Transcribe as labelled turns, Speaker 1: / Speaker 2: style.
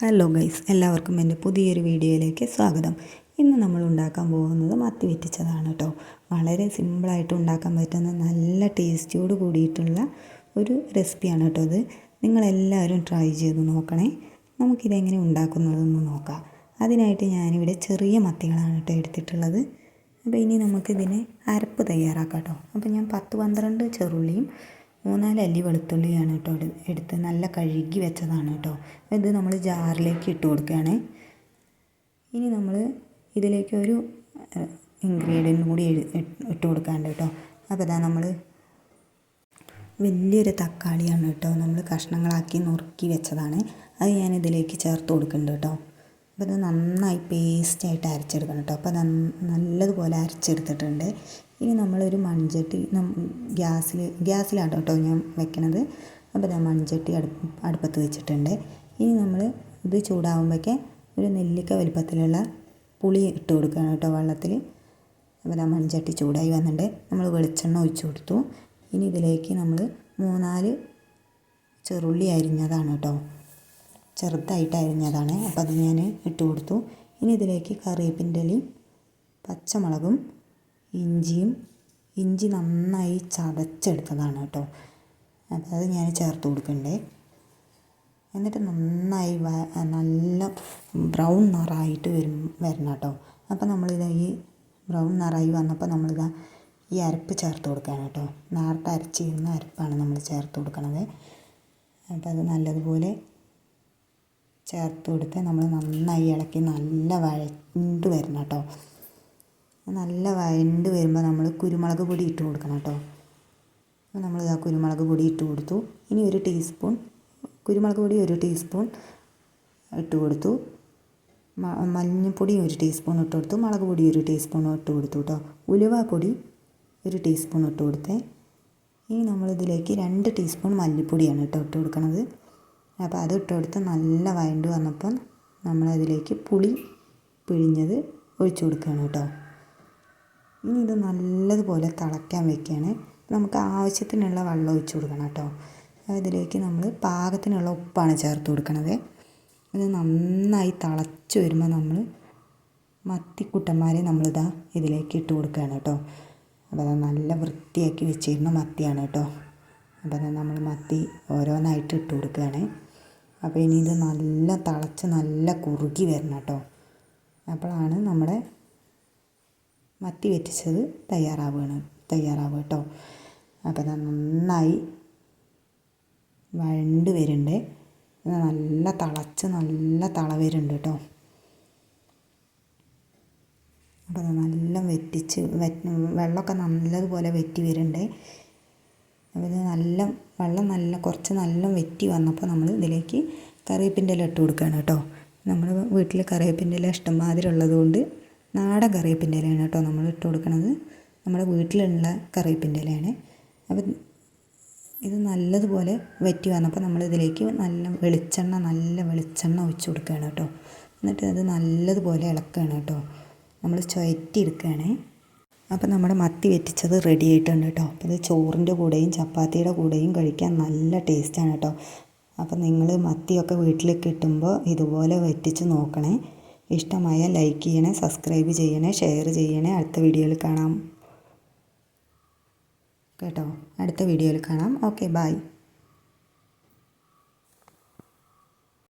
Speaker 1: Hello guys എല്ലാവർക്കും എന്റെ പുതിയൊരു വീഡിയോയിലേക്ക് സ്വാഗതം. ഇന്ന് നമ്മൾ ഉണ്ടാക്കാൻ പോകുന്നത് മത്തി വെറ്റിച്ചതാണ് കേട്ടോ വളരെ സിമ്പിളായിട്ട് ഉണ്ടാക്കാൻ പറ്റുന്ന നല്ല ടേസ്റ്റിയോട് കൂടിയിട്ടുള്ള ഒരു റെസിപ്പിയാണ് കേട്ടോ ഇത്. നിങ്ങളെല്ലാവരും ട്രൈ ചെയ്ത് നോക്കണേ. നമുക്കിതെങ്ങനെ ഉണ്ടാക്കുന്നതെന്ന് നോക്കാം. അതിനായിട്ട് ഞാനിവിടെ ചെറിയ മത്തികളാണ് കേട്ടോ എടുത്തിട്ടുള്ളത്. അപ്പോൾ ഇനി നമുക്കിതിനെ അരപ്പ് തയ്യാറാക്കാം കേട്ടോ അപ്പോൾ ഞാൻ പത്ത് പന്ത്രണ്ട് ചെറുള്ളിയും മൂന്നാൽ അല്ലി വെളുത്തുള്ളിയാണ് കേട്ടോ എടുത്ത് നല്ല കഴുകി വെച്ചതാണ് കേട്ടോ. ഇത് നമ്മൾ ജാറിലേക്ക് ഇട്ട് കൊടുക്കുകയാണ്. ഇനി നമ്മൾ ഇതിലേക്ക് ഒരു ഇൻഗ്രീഡിയന്റ് കൂടി ഇട്ട് കൊടുക്കാണ്ട് കേട്ടോ. അപ്പോൾ ഇതാ നമ്മൾ വലിയൊരു തക്കാളിയാണ് കേട്ടോ നമ്മൾ കഷ്ണങ്ങളാക്കി നുറുക്കി വെച്ചതാണ്. അത് ഞാൻ ഇതിലേക്ക് ചേർത്ത് കൊടുക്കുന്നുണ്ട് കേട്ടോ. അപ്പോൾ ഇത് നന്നായി പേസ്റ്റായിട്ട് അരച്ചെടുക്കണം കേട്ടോ. അപ്പോൾ നല്ലതുപോലെ അരച്ചെടുത്തിട്ടുണ്ട്. ഇനി നമ്മളൊരു മൺചട്ടി ഗ്യാസിൽ ഗ്യാസിലാണ് കേട്ടോ ഞാൻ വെക്കണത്. അപ്പോൾ ഞാൻ മൺചട്ടി അടുപ്പ് അടുപ്പത്ത് വെച്ചിട്ടുണ്ട്. ഇനി നമ്മൾ ഇത് ചൂടാകുമ്പോഴേക്ക് ഒരു നെല്ലിക്ക വലിപ്പത്തിലുള്ള പുളി ഇട്ട് കൊടുക്കുകയാണ് കേട്ടോ വെള്ളത്തിൽ അപ്പോൾ ഞാൻ മൺചട്ടി ചൂടായി വന്നിട്ടുണ്ട് നമ്മൾ വെളിച്ചെണ്ണ ഒഴിച്ചു കൊടുത്തു. ഇനി ഇതിലേക്ക് നമ്മൾ മൂന്നാൽ ചെറുള്ളി അരിഞ്ഞതാണ് കേട്ടോ ചെറുതായിട്ട് അരിഞ്ഞതാണ്. അപ്പോൾ അത് ഞാൻ ഇട്ട് കൊടുത്തു. ഇനി ഇതിലേക്ക് കറിവേപ്പിന്റെ ഇലയും പച്ചമുളകും ഇഞ്ചിയും ഇഞ്ചി നന്നായി ചതച്ചെടുത്തതാണ് കേട്ടോ. അപ്പോൾ അത് ഞാൻ ചേർത്ത് കൊടുക്കണ്ടേ. എന്നിട്ട് നന്നായി നല്ല ബ്രൗൺ നിറായിട്ട് വരും വരണം കേട്ടോ. അപ്പോൾ നമ്മളിത് ഈ ബ്രൗൺ നിറായി വന്നപ്പോൾ നമ്മളിതാ ഈ അരപ്പ് ചേർത്ത് കൊടുക്കുകയാണ് കേട്ടോ. നേരത്തെ അരച്ചിരുന്ന അരപ്പാണ് നമ്മൾ ചേർത്ത് കൊടുക്കണത്. അപ്പോൾ അത് നല്ലതുപോലെ ചേർത്ത് കൊടുത്ത് നമ്മൾ നന്നായി ഇളക്കി നല്ല വഴണ്ട് വരണം കേട്ടോ. നല്ല വഴണ്ട് വരുമ്പോൾ നമ്മൾ കുരുമുളക് പൊടി ഇട്ട് കൊടുക്കണം കേട്ടോ അപ്പോൾ നമ്മൾ ആ കുരുമുളക് പൊടി ഇട്ട് കൊടുത്തു. ഇനി ഒരു ടീസ്പൂൺ കുരുമുളക് പൊടി ഒരു ടീസ്പൂൺ ഇട്ട് കൊടുത്തു. മഞ്ഞൾപ്പൊടി ഒരു ടീസ്പൂൺ ഇട്ട് കൊടുത്തു. മുളക് പൊടി ഒരു ടീസ്പൂൺ ഇട്ട് കൊടുത്തു കേട്ടോ ഉലുവ പൊടി ഒരു ടീസ്പൂൺ ഇട്ട് കൊടുത്തേ. ഇനി നമ്മളിതിലേക്ക് രണ്ട് ടീസ്പൂൺ മല്ലിപ്പൊടിയാണ് കേട്ടോ ഇട്ട് കൊടുക്കുന്നത് അപ്പോൾ അത് ഇട്ട് കൊടുത്ത് നല്ല വഴണ്ട് വന്നപ്പം നമ്മളതിലേക്ക് പുളി പിഴിഞ്ഞത് ഒഴിച്ചു കൊടുക്കുകയാണ് കേട്ടോ ഇനി ഇത് നല്ലതുപോലെ തിളയ്ക്കാൻ വെക്കുകയാണ്. നമുക്ക് ആവശ്യത്തിനുള്ള വെള്ളം ഒഴിച്ചു കൊടുക്കണം കേട്ടോ. ഇതിലേക്ക് നമ്മൾ പാകത്തിനുള്ള ഉപ്പാണ് ചേർത്ത് കൊടുക്കണത്. ഇത് നന്നായി തിളച്ച് വരുമ്പോൾ നമ്മൾ മത്തിക്കുട്ടന്മാരെ നമ്മളിതാ ഇതിലേക്ക് ഇട്ട് കൊടുക്കുകയാണ് കേട്ടോ. അപ്പോൾ അത് നല്ല വൃത്തിയാക്കി വെച്ചിരുന്ന മത്തിയാണ് കേട്ടോ. അപ്പോൾ അത് നമ്മൾ മത്തി ഓരോന്നായിട്ട് ഇട്ട് കൊടുക്കുകയാണ്. അപ്പോൾ ഇനി ഇത് നല്ല തിളച്ച് നല്ല കുറുകി വരണം കേട്ടോ. അപ്പോഴാണ് നമ്മുടെ മത്തി വെറ്റിച്ചത് തയ്യാറാവുകയാണ് തയ്യാറാവുക കേട്ടോ അപ്പോൾ നന്നായി വഴണ്ട് വരുന്നുണ്ട് നല്ല തിളച്ച് നല്ല തള വരുന്നുണ്ട് കേട്ടോ അപ്പോൾ നല്ല വെറ്റിച്ച് വെള്ളമൊക്കെ നല്ലതുപോലെ വെറ്റി വരുന്നുണ്ട് അപ്പോൾ ഇത് നല്ല വെള്ളം നല്ല കുറച്ച് നല്ല വെറ്റി വന്നപ്പോൾ നമ്മൾ ഇതിലേക്ക് കറിവേപ്പിന്റെ ഇല ഇട്ട് കൊടുക്കുകയാണ് കേട്ടോ നമ്മൾ വീട്ടിൽ കറിവേപ്പിന്റെ ഇല ഇഷ്ടംമാതിരി ഉള്ളതുകൊണ്ട് നാടൻ കറിവേപ്പിന്റെ ഇലയാണ് കേട്ടോ നമ്മൾ ഇട്ട് കൊടുക്കുന്നത് നമ്മുടെ വീട്ടിലുള്ള കറിവേപ്പിന്റെ ഇലയാണ്. അപ്പം ഇത് നല്ലതുപോലെ വറ്റി വന്നപ്പോൾ നമ്മൾ ഇതിലേക്ക് നല്ല വെളിച്ചെണ്ണ നല്ല വെളിച്ചെണ്ണ ഒഴിച്ച് കൊടുക്കുകയാണ് കേട്ടോ. എന്നിട്ട് അത് നല്ലതുപോലെ ഇളക്കുകയാണ് കേട്ടോ. നമ്മൾ ചുയറ്റി എടുക്കുകയാണേ അപ്പോൾ നമ്മുടെ മത്തി വെറ്റിച്ചത് റെഡി ആയിട്ടുണ്ട് കേട്ടോ. അപ്പോൾ ഇത് ചോറിന്റെ കൂടെയും ചപ്പാത്തിയുടെ കൂടെയും കഴിക്കാൻ നല്ല ടേസ്റ്റാണ് കേട്ടോ. അപ്പോൾ നിങ്ങൾ മത്തിയൊക്കെ വീട്ടിൽ കിട്ടുമ്പോൾ ഇതുപോലെ വെറ്റിച്ച് നോക്കണേ. ഇഷ്ടമായ ലൈക്ക് ചെയ്യണേ സബ്സ്ക്രൈബ് ചെയ്യണേ ഷെയർ ചെയ്യണേ. അടുത്ത വീഡിയോയിൽ കാണാം. കേട്ടോ? അടുത്ത വീഡിയോയിൽ കാണാം. Okay bye